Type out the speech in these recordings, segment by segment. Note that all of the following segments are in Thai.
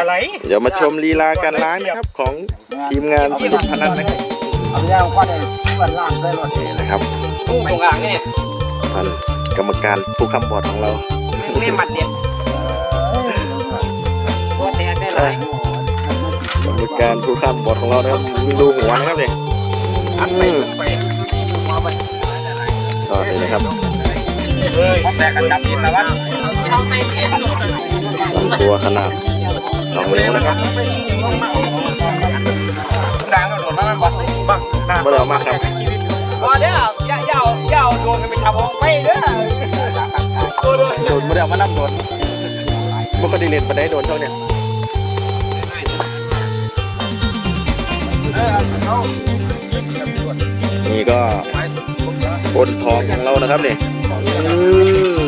อะไรเดี๋ยวมาชมลีลาการล้างนะครับของทีมงานสุพนันนะครับเอาแย่ก็ได้เพื่อนล่างได้รถนี่นะครับตู้ตรงกลางนี่ท่านกรรมการผู้คำบอดของเราไม่มัดเด็ดตัวแตกได้หลายกรรมการผู้คำบอดของเรานะครับดูหัวนะครับเนี่ยอัดไปไปก็นี่นะครับเฮ้ยแตกกันจับดินแล้ววะลำตัวขนาดส องนิ้วนะครับดังโดดมามันบอกบังเมื่อเรามากครับว่าเด้อย่าย่าย่าโดนกันไปทำของไปเด้อโดนไม่ได้เอามานั่งโดนบุคดีเรียนไปได้โดนเท่าเนี่ยนี่ก็บนทองของเรานะครับเนี่ยอื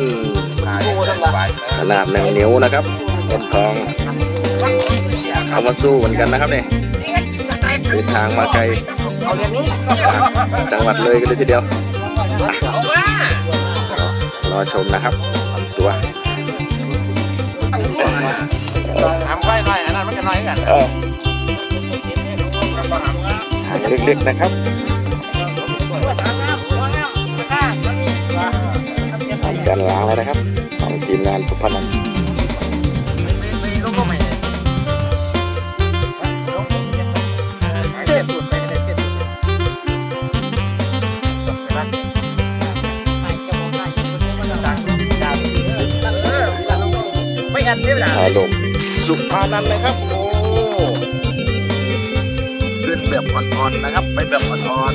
มขนาดหนึ่งนิ้วนะครับบนทองเอา มาสู้เหมือนกันนะครับเนี่ยเดินทางมาไกลเอาเรียนนี้จังหวัดเลยกันเลยทีเดียวรอชมนะครับลำตัวทำไฟหน่อยอันนั้นมันจะน้อยกันเออหางเล็กๆนะครับทำการล้างแล้วนะครับของทีมงานสุพรรณ ชาลมสุภานันท์นะครับ โอ้ขึ้นแบบอ่อนๆนะครับ ไปแบบอ่อน